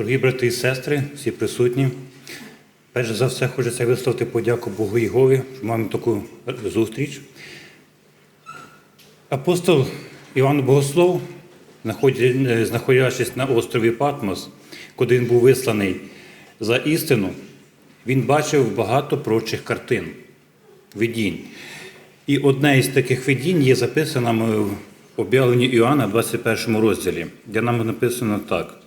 Дорогі брати і сестри, всі присутні. Перш за все, хочеться висловити подяку Богу Єгові, що маємо таку зустріч. Апостол Іван Богослов, знаходячись на острові Патмос, куди він був висланий за істину, він бачив багато прочих картин, видінь. І одне із таких видінь є записано в об'явленні Іоанна, в 21 розділі, де нам написано так.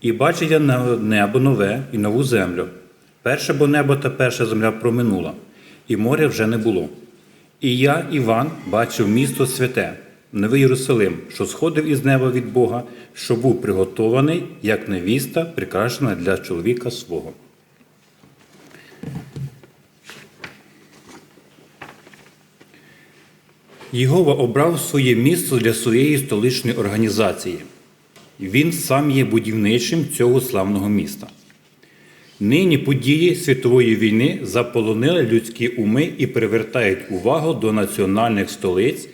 І бачив я небо нове і нову землю. Перше бо небо та перша земля проминула, і моря вже не було. І я, Іван, бачив місто святе, новий Єрусалим, що сходив із неба від Бога, що був приготований, як невіста, прикрашена для чоловіка свого. Єгова обрав своє місце для своєї столичної організації. Він сам є будівничим цього славного міста. Нині події світової війни заполонили людські уми і привертають увагу до національних столиць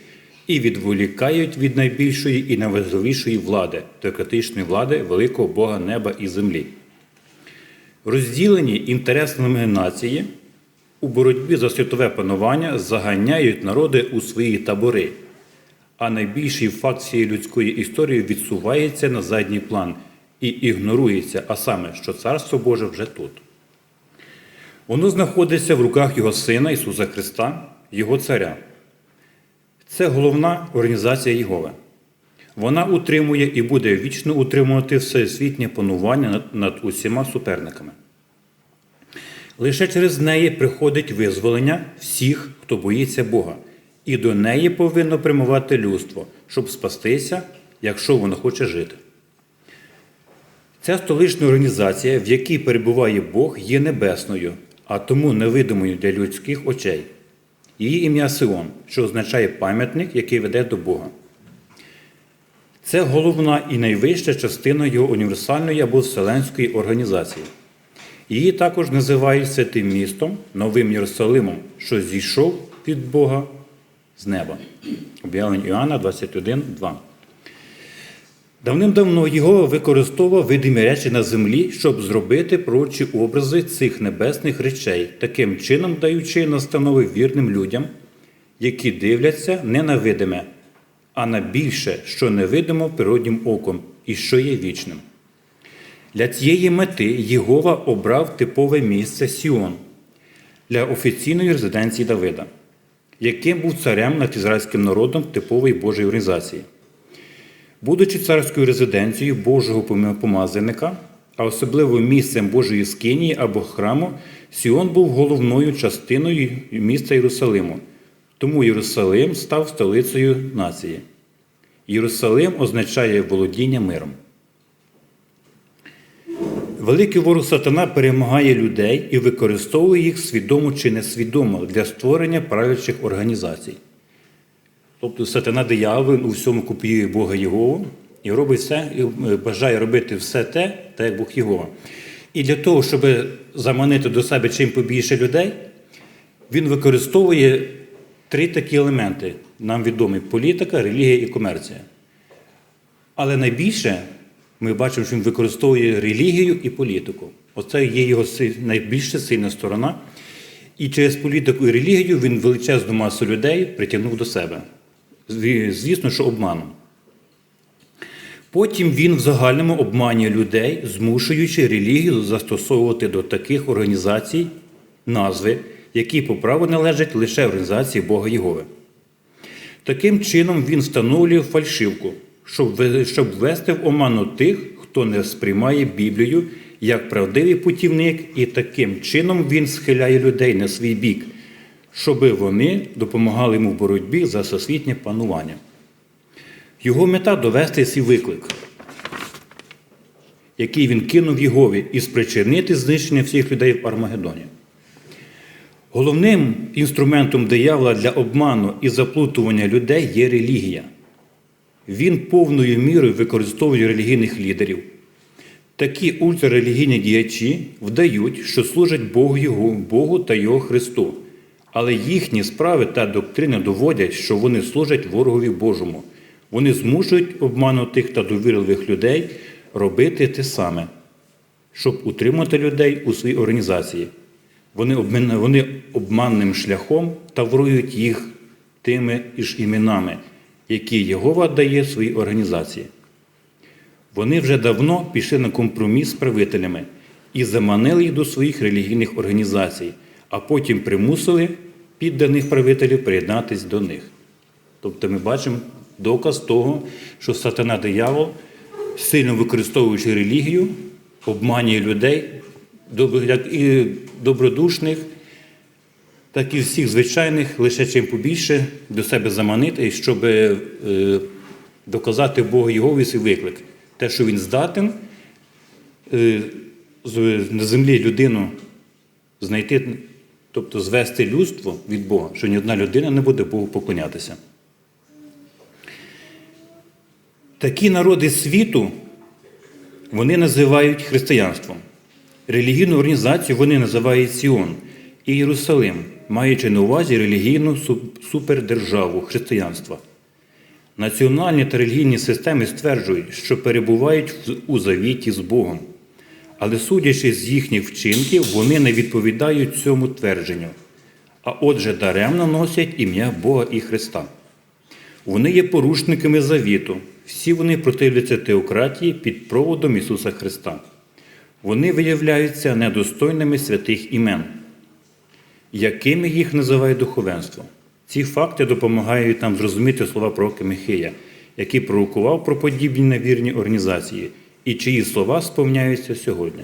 і відволікають від найбільшої і найважливішої влади теократичної влади великого Бога неба і землі. Розділені інтересними нації у боротьбі за світове панування заганяють народи у свої табори, а найбільший факт цієї людської історії відсувається на задній план і ігнорується, а саме, що Царство Боже вже тут. Воно знаходиться в руках Його Сина Ісуса Христа, Його Царя. Це головна організація Єгови. Вона утримує і буде вічно утримувати всесвітнє панування над, над усіма суперниками. Лише через неї приходить визволення всіх, хто боїться Бога, і до неї повинно прямувати людство, щоб спастися, якщо воно хоче жити. Ця столична організація, в якій перебуває Бог, є небесною, а тому невидимою для людських очей. Її ім'я Сион, що означає пам'ятник, який веде до Бога. Це головна і найвища частина його універсальної або вселенської організації. Її також називають святим містом, Новим Єрусалимом, що зійшов від Бога з неба. Об'явлення Іоанна 21, 2. Давним-давно його використовував видимі речі на землі, щоб зробити пророчі образи цих небесних речей, таким чином даючи настанови вірним людям, які дивляться не на видиме, а на більше, що невидимо природнім оком і що є вічним. Для цієї мети Єгова обрав типове місце Сіон для офіційної резиденції Давида, яким був царем над ізраїльським народом типової Божої організації. Будучи царською резиденцією Божого помазаника, а особливо місцем Божої скинії або храму, Сіон був головною частиною міста Єрусалиму. Тому Єрусалим став столицею нації. Єрусалим означає володіння миром. Великий ворог сатана перемагає людей і використовує їх свідомо чи несвідомо для створення правлячих організацій. Тобто сатана диявол у всьому копіює Бога Єгову і робить все, і бажає робити все те, так як Бог Єгова. І для того, щоб заманити до себе чим побільше людей, він використовує три такі елементи, нам відомі політика, релігія і комерція. Але найбільше ми бачимо, що він використовує релігію і політику. Оце є його найбільша сильна сторона. І через політику і релігію він величезну масу людей притягнув до себе. Звісно, що обманом. Потім він в загальному обманює людей, змушуючи релігію застосовувати до таких організацій назви, які по праву належать лише організації Бога Єгови. Таким чином він встановлює фальшивку, щоб ввести в оману тих, хто не сприймає Біблію як правдивий путівник, і таким чином він схиляє людей на свій бік, щоби вони допомагали йому в боротьбі за всесвітнє панування. Його мета довести свій виклик, який він кинув Єгові, і спричинити знищення всіх людей в Армагеддоні. Головним інструментом диявола для обману і заплутування людей є релігія. Він повною мірою використовує релігійних лідерів. Такі ультрарелігійні діячі вдають, що служать Богу, Його, Богу та Його Христу, але їхні справи та доктрини доводять, що вони служать ворогові Божому. Вони змушують обманутих та довірливих людей робити те саме. щоб утримати людей у своїй організації. Вони, вони обманним шляхом таврують їх тими ж іменами, які Єгова дає своїй організації. Вони вже давно пішли на компроміс з правителями і заманили їх до своїх релігійних організацій, а потім примусили підданих правителів приєднатись до них. Тобто ми бачимо доказ того, що сатана диявол, сильно використовуючи релігію, обманює людей, добродушних, так і всіх звичайних, лише чим побільше до себе заманити, щоб е, доказати Богу Єгові свій виклик. Те, що він здатен е, на землі людину знайти, тобто звести людство від Бога, що ні одна людина не буде Богу поклонятися. Такі народи світу вони називають християнством. Релігійну організацію вони називають Сіон і Єрусалим, маючи на увазі релігійну супердержаву християнства. Національні та релігійні системи стверджують, що перебувають у завіті з Богом. Але судячи з їхніх вчинків, вони не відповідають цьому твердженню, а отже, даремно носять ім'я Бога і Христа. Вони є порушниками завіту. Всі вони противляться теократії під проводом Ісуса Христа. Вони виявляються недостойними святих імен, якими їх називає духовенство. Ці факти допомагають нам зрозуміти слова пророка Михея, який пророкував про подібні невірні організації, і чиї слова сповняються сьогодні.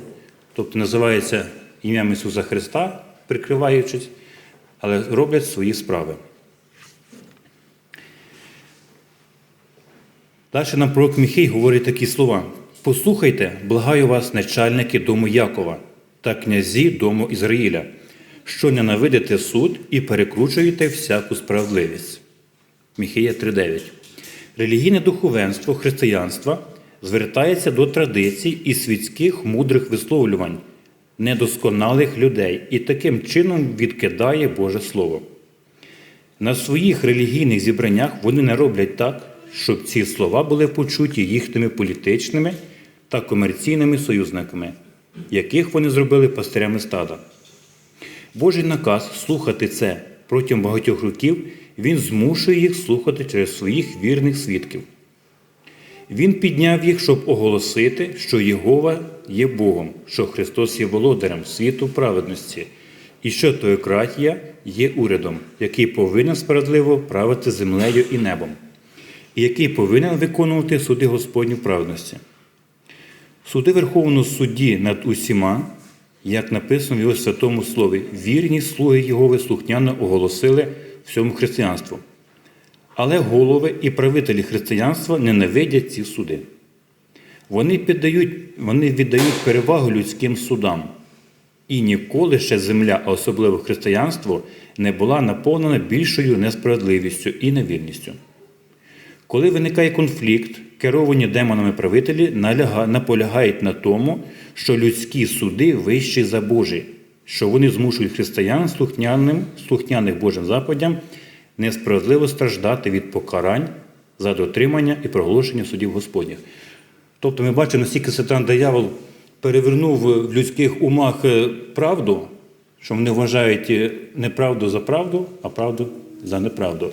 Тобто називається ім'ям Ісуса Христа, прикриваючись, але роблять свої справи. Далі нам пророк Міхей говорить такі слова: Послухайте, благаю вас, начальники дому Якова та князі дому Ізраїля, що ненавидите суд і перекручуєте всяку справедливість. Міхея 3.9. Релігійне духовенство християнства звертається до традицій і світських мудрих висловлювань недосконалих людей і таким чином відкидає Боже Слово. На своїх релігійних зібраннях вони не роблять так, щоб ці слова були почуті їхніми політичними та комерційними союзниками, яких вони зробили пастирями стада. Божий наказ слухати це протягом багатьох років, він змушує їх слухати через своїх вірних свідків. Він підняв їх, щоб оголосити, що Єгова є Богом, що Христос є володарем світу праведності, і що теократія є урядом, який повинен справедливо правити землею і небом, і який повинен виконувати суди Господні в праведності. Суди Верховного судді над усіма, як написано в його святому слові, вірні слуги Єгови слухняно оголосили всьому християнству. Але голови і правителі християнства ненавидять ці суди. Вони, піддають, вони віддають перевагу людським судам. І ніколи ще земля, а особливо християнство, не була наповнена більшою несправедливістю і невірністю. Коли виникає конфлікт, керовані демонами правителі наполягають на тому, що людські суди вищі за Божі, що вони змушують християн слухняним, слухняних Божим заповідям несправедливо страждати від покарань за дотримання і проголошення судів Господніх. Тобто ми бачимо, наскільки сатан диявол перевернув в людських умах е, правду, що вони вважають е, неправду за правду, а правду за неправду.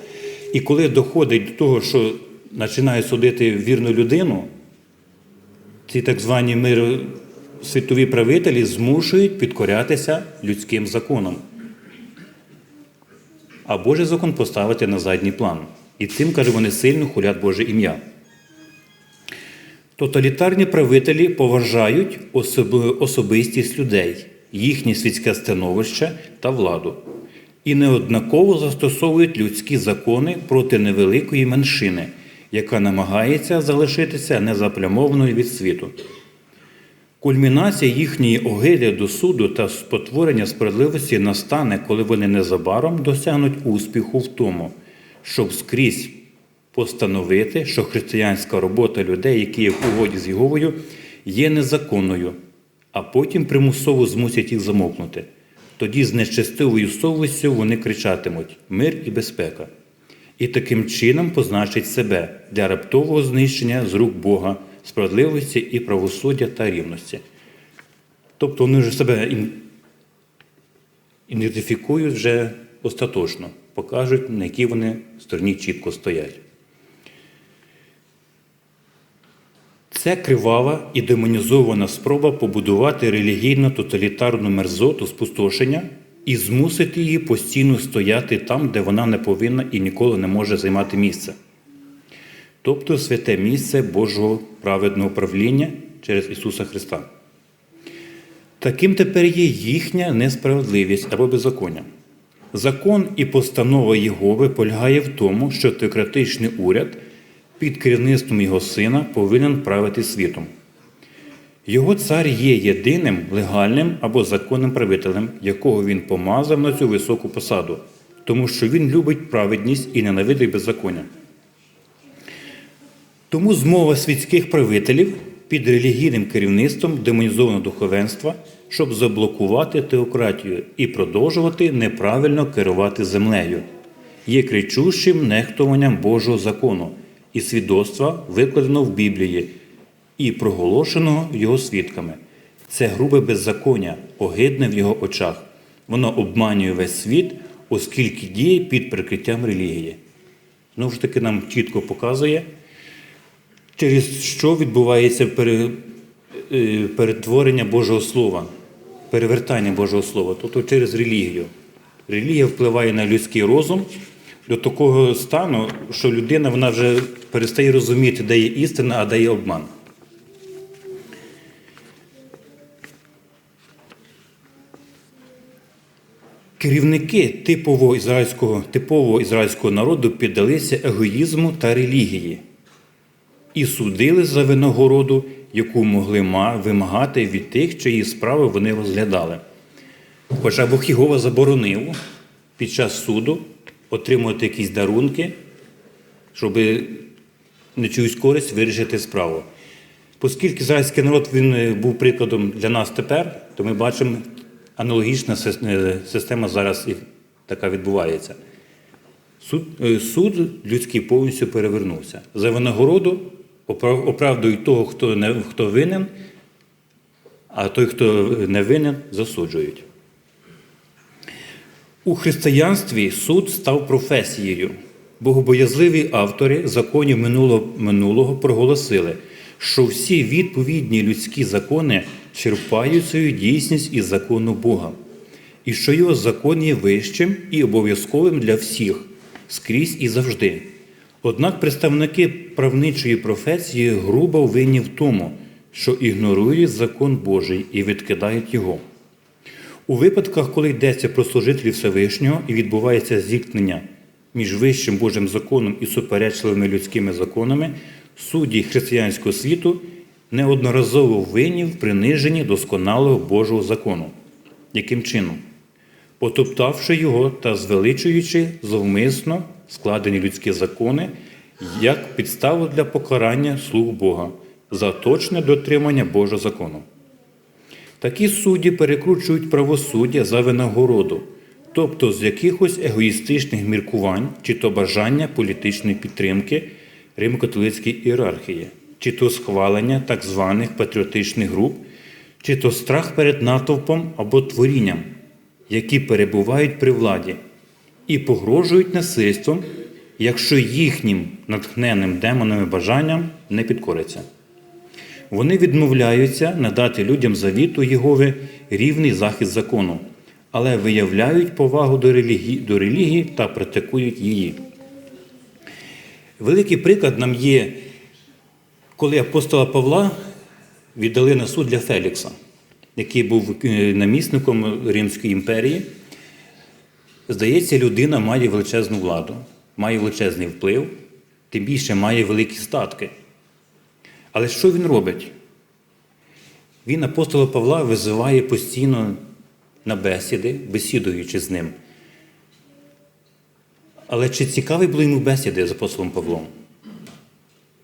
І коли доходить до того, що починає судити вірну людину, ці так звані мир світові правителі змушують підкорятися людським законам. А Божий закон поставити на задній план. І цим, каже, вони сильно хулять Боже ім'я. Тоталітарні правителі поважають особистість людей, їхнє світське становище та владу і неоднаково застосовують людські закони проти невеликої меншини, яка намагається залишитися незаплямованою від світу. Кульмінація їхньої огиди до суду та спотворення справедливості настане, коли вони незабаром досягнуть успіху в тому, щоб скрізь постановити, що християнська робота людей, які є в угоді з Єговою, є незаконною, а потім примусово змусять їх замовкнути. Тоді з нечестивою совістю вони кричатимуть мир і безпека. І таким чином позначить себе для раптового знищення з рук Бога, справедливості і правосуддя та рівності. Тобто вони вже себе ідентифікують вже остаточно, покажуть, на якій вони стороні чітко стоять. Це кривава і демонізована спроба побудувати релігійно-тоталітарну мерзоту спустошення і змусити її постійно стояти там, де вона не повинна і ніколи не може займати місце. Тобто святе місце Божого праведного правління через Ісуса Христа. Таким тепер є їхня несправедливість або беззаконня. Закон і постанова Єгови полягає в тому, що теократичний уряд під керівництвом його сина повинен правити світом. Його цар є єдиним легальним або законним правителем, якого він помазав на цю високу посаду, тому що він любить праведність і ненавидить беззаконня. Тому змова світських правителів під релігійним керівництвом демонізованого духовенства, щоб заблокувати теократію і продовжувати неправильно керувати землею, є кричущим нехтуванням Божого закону і свідоцтва, викладеного в Біблії і проголошеного його свідками. Це грубе беззаконня, огидне в його очах. Воно обманює весь світ, оскільки діє під прикриттям релігії. Знову ж таки, нам чітко показує, через що відбувається е, перетворення Божого Слова, перевертання Божого Слова, тобто через релігію. Релігія впливає на людський розум до такого стану, що людина вона вже перестає розуміти, де є істина, а де є обман. Керівники типового ізраїльського, типового ізраїльського народу піддалися егоїзму та релігії і судили за винагороду, яку могли вимагати від тих, чиї справи вони розглядали. Хоча Бог заборонив під час суду отримувати якісь дарунки, щоб на чиюсь користь вирішити справу. Оскільки ізраїльський народ він е, був прикладом для нас тепер, то ми бачимо, аналогічна е, система зараз і така відбувається. Суд, е, суд людський повністю перевернувся. За винагороду оправдують того, хто, не, хто винен, а той, хто не винен, засуджують. У християнстві суд став професією. Богобоязливі автори законів минулого, минулого проголосили, що всі відповідні людські закони черпають свою дійсність із закону Бога, і що його закон є вищим і обов'язковим для всіх, скрізь і завжди. Однак представники правничої професії грубо винні в тому, що ігнорують закон Божий і відкидають його. У випадках, коли йдеться про служителів Всевишнього і відбувається зіткнення між вищим Божим законом і суперечливими людськими законами, судді християнського світу неодноразово винні в приниженні досконалого Божого закону. Яким чином? Потоптавши його та звеличуючи зовмисно складені людські закони як підставу для покарання слуг Бога за точне дотримання Божого закону. Такі судді перекручують правосуддя за винагороду, тобто з якихось егоїстичних міркувань, чи то бажання політичної підтримки римо-католицької ієрархії, чи то схвалення так званих патріотичних груп, чи то страх перед натовпом або творінням, які перебувають при владі, і погрожують насильством, якщо їхнім натхненним демонами бажанням не підкориться. Вони відмовляються надати людям завіту Єгови рівний захист закону, але виявляють повагу до релігії, до релігії та практикують її. Великий приклад нам є, коли апостола Павла віддали на суд для Фелікса, який був е, намісником Римської імперії. Здається, людина має величезну владу, має величезний вплив, тим більше має великі статки. Але що він робить? Він апостола Павла визиває постійно на бесіди, бесідуючи з ним. Але чи цікаві були йому бесіди з апостолом Павлом?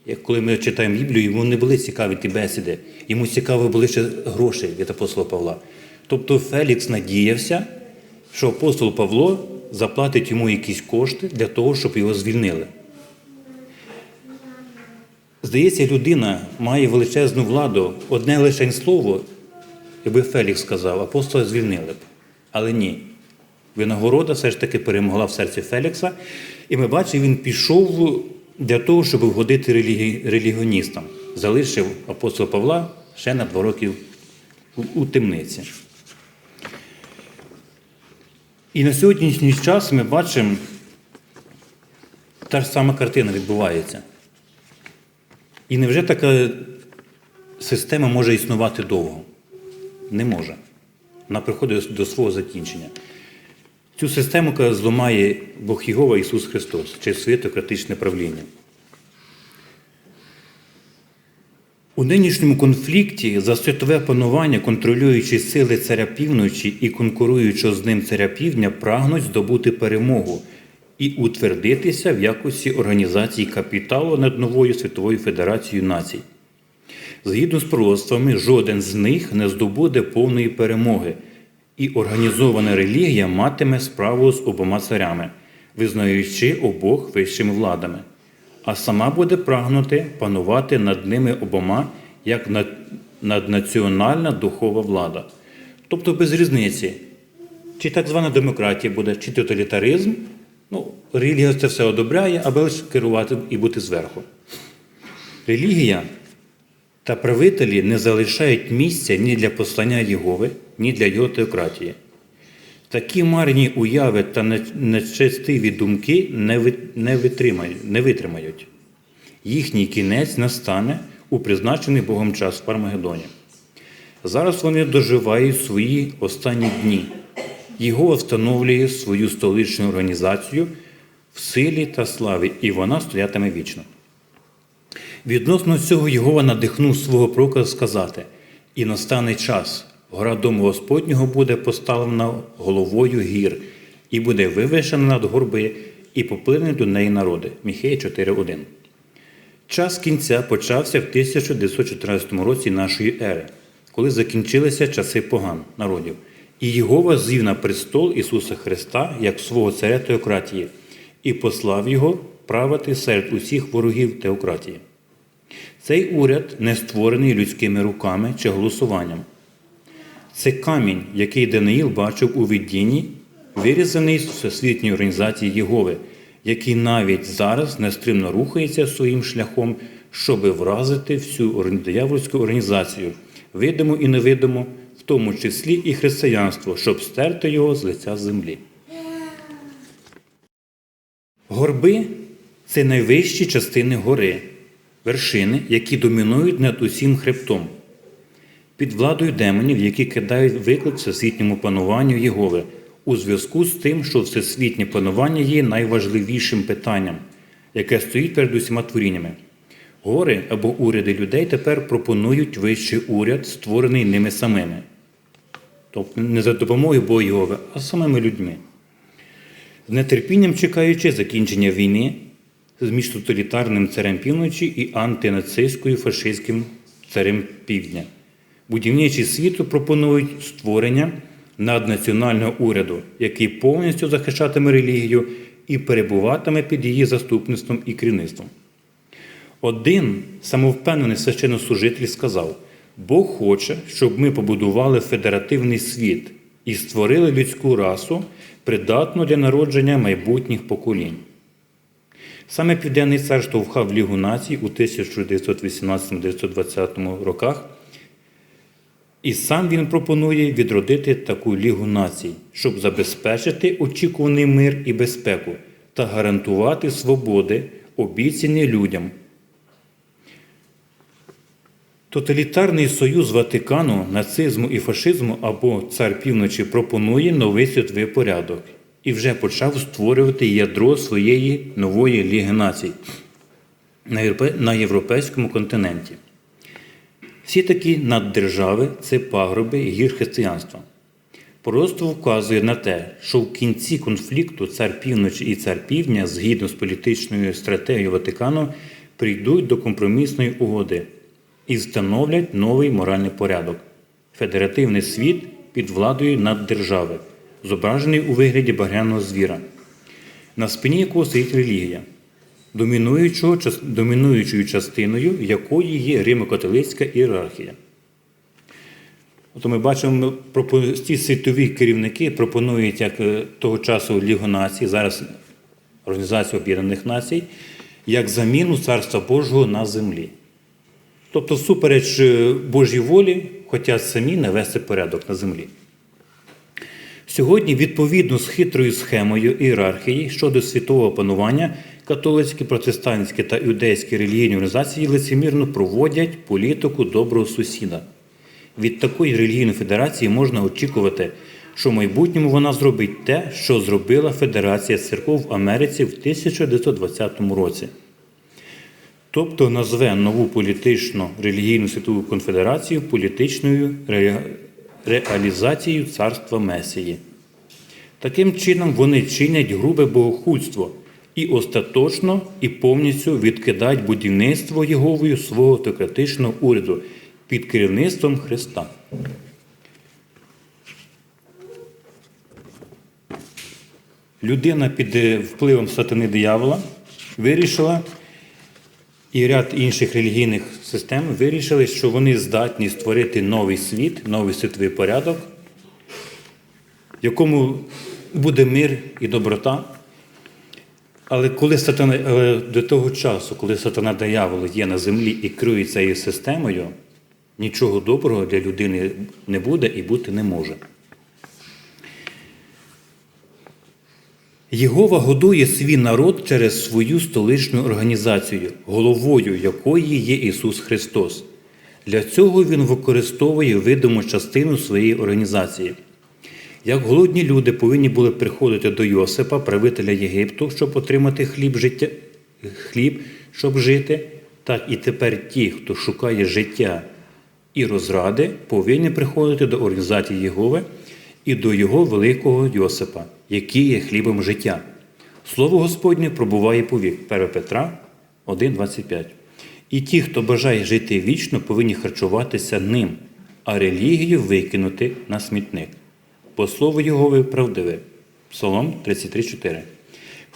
Як коли ми читаємо Біблію, йому не були цікаві ті бесіди, йому цікаві були ще гроші від апостола Павла. Тобто Фелікс надіявся, що апостол Павло заплатить йому якісь кошти для того, щоб його звільнили. Здається, людина має величезну владу, одне лише слово, якби Фелікс сказав, апостола звільнили б. Але ні. Винагорода все ж таки перемогла в серці Фелікса, і ми бачимо, він пішов для того, щоб вгодити релігі... релігіоністам. Залишив апостола Павла ще на два роки у темниці. І на сьогоднішній час ми бачимо, та ж сама картина відбувається. І невже така система може існувати довго? Не може. Вона приходить до свого закінчення. Цю систему зламає Бог Єгова Ісус Христос через своє теократичне правління. У нинішньому конфлікті за світове панування контролюючі сили царя півночі і конкуруючого з ним царя півдня прагнуть здобути перемогу і утвердитися в якості організації капіталу над новою світовою федерацією націй. Згідно з пророцтвами, жоден з них не здобуде повної перемоги, і організована релігія матиме справу з обома царями, визнаючи обох вищими владами, а сама буде прагнути панувати над ними обома як над- наднаціональна духова влада. Тобто без різниці, чи так звана демократія буде, чи тоталітаризм, ну, релігія це все одобряє, аби лише керувати і бути зверху. Релігія та правителі не залишають місця ні для послання Єгови, ні для його теократії. Такі марні уяви та нечестиві думки не витримають, не витримають. Їхній кінець настане у призначений Богом час в Армагеддоні. Зараз вони доживають свої останні дні. Його встановлює свою столичну організацію в силі та славі, і вона стоятиме вічно. Відносно цього Єгова надихнув свого пророка сказати: і настане час, гора дому Господнього буде поставлена головою гір, і буде вивешена над горби, і поплине до неї народи. Міхея 4.1. Час кінця почався в 1914 році нашої ери, коли закінчилися часи поган народів. І Єгова звів на престол Ісуса Христа як свого царя теократії і послав його правити серед усіх ворогів теократії. Цей уряд не створений людськими руками чи голосуванням. Це камінь, який Даниїл бачив у видінні, вирізаний з Всесвітньої організації Єгови, який навіть зараз нестримно рухається своїм шляхом, щоби вразити всю диявольську організацію, видиму і невидиму, в тому числі і християнство, щоб стерти його з лиця землі. Горби це найвищі частини гори, вершини, які домінують над усім хребтом, під владою демонів, які кидають виклик всесвітньому пануванню Єгови, у зв'язку з тим, що всесвітнє панування є найважливішим питанням, яке стоїть перед усіма творіннями. Гори або уряди людей тепер пропонують вищий уряд, створений ними самими. Тобто не за допомогою Бога Єгови, а самими людьми з нетерпінням чекаючи закінчення війни між тоталітарним царем півночі і антинацистською фашистським царем півдня. Будівничі світу пропонують створення наднаціонального уряду, який повністю захищатиме релігію і перебуватиме під її заступництвом і керівництвом. Один самовпевнений священнослужитель сказав: Бог хоче, щоб ми побудували федеративний світ і створили людську расу, придатну для народження майбутніх поколінь. Саме Південний цар штовхав Лігу націй у 1918-1920 роках, і сам він пропонує відродити таку Лігу націй, щоб забезпечити очікуваний мир і безпеку та гарантувати свободи, обіцяні людям. Тоталітарний союз Ватикану, нацизму і фашизму або цар півночі пропонує новий світовий порядок і вже почав створювати ядро своєї нової Ліги націй на європейському континенті. Всі такі наддержави це пагроби гір християнства. Пророцтво вказує на те, що в кінці конфлікту цар півночі і цар півдня, згідно з політичною стратегією Ватикану, прийдуть до компромісної угоди і встановлять новий моральний порядок. Федеративний світ під владою наддержави, зображений у вигляді багряного звіра, на спині якого стоїть релігія, домінуючого, домінуючою частиною якої є Римо-католицька ієрархія. То ми бачимо, ці світові керівники пропонують як е, того часу Лігу націй, зараз Організацію Об'єднаних Націй, як заміну Царства Божого на землі. Тобто, всупереч е, Божій волі, хочуть самі навести порядок на землі. Сьогодні, відповідно з хитрою схемою ієрархії щодо світового панування, католицькі, протестантські та іудейські релігійні організації лицемірно проводять політику доброго сусіда. Від такої релігійної федерації можна очікувати, що в майбутньому вона зробить те, що зробила Федерація церков в Америці в 1920 році. Тобто назве нову політичну релігійну світову конфедерацію політичною ре- реалізацією царства Месії. Таким чином вони чинять грубе богохульство і остаточно і повністю відкидають будівництво Єговою свого теократичного уряду під керівництвом Христа. Людина під е, впливом сатани диявола вирішила, і ряд інших релігійних систем вирішили, що вони здатні створити новий світ, новий світовий порядок, в якому буде мир і доброта. Але коли сатана але до того часу, коли сатана диявол є на землі і керує цією системою, нічого доброго для людини не буде і бути не може. Єгова годує свій народ через свою столичну організацію, головою якої є Ісус Христос. Для цього Він використовує видиму частину своєї організації. Як голодні люди повинні були приходити до Йосипа, правителя Єгипту, щоб отримати хліб, життя, хліб, щоб жити, так і тепер ті, хто шукає життя і розради, повинні приходити до організації Єгови і до його великого Йосипа, який є хлібом життя. Слово Господнє пробуває повік. 1 Петра 1,25. І ті, хто бажає жити вічно, повинні харчуватися ним, а релігію викинути на смітник. Бо слово Єгови правдиве. Псалом 33,4.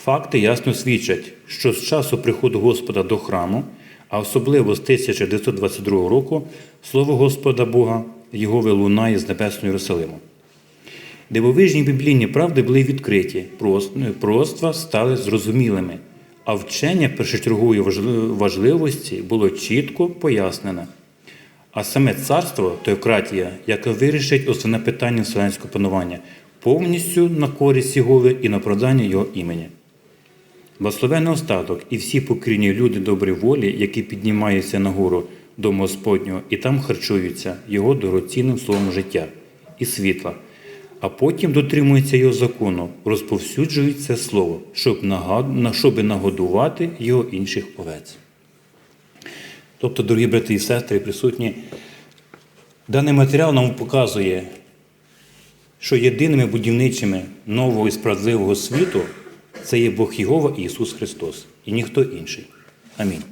Факти ясно свідчать, що з часу приходу Господа до храму, а особливо з 1922 року, слово Господа Бога Єгови лунає з небесного Єрусалиму. Дивовижні біблійні правди були відкриті, пророцтва стали зрозумілими, а вчення першочергової важливості було чітко пояснене. А саме царство, теократія, яке вирішить основне питання вселенського панування, повністю на користь Єгови і на продання його імені. Благословенний остаток і всі покірні люди доброї волі, які піднімаються нагору дому Господнього і там харчуються його дорогоцінним словом життя і світла, а потім дотримуються його закону, розповсюджують це слово, щоб, нагодувати його інших овець. Тобто, дорогі брати і сестри, присутні, даний матеріал нам показує, що єдиними будівничими нового і справедливого світу це є Бог Єгова і Ісус Христос, і ніхто інший. Амінь.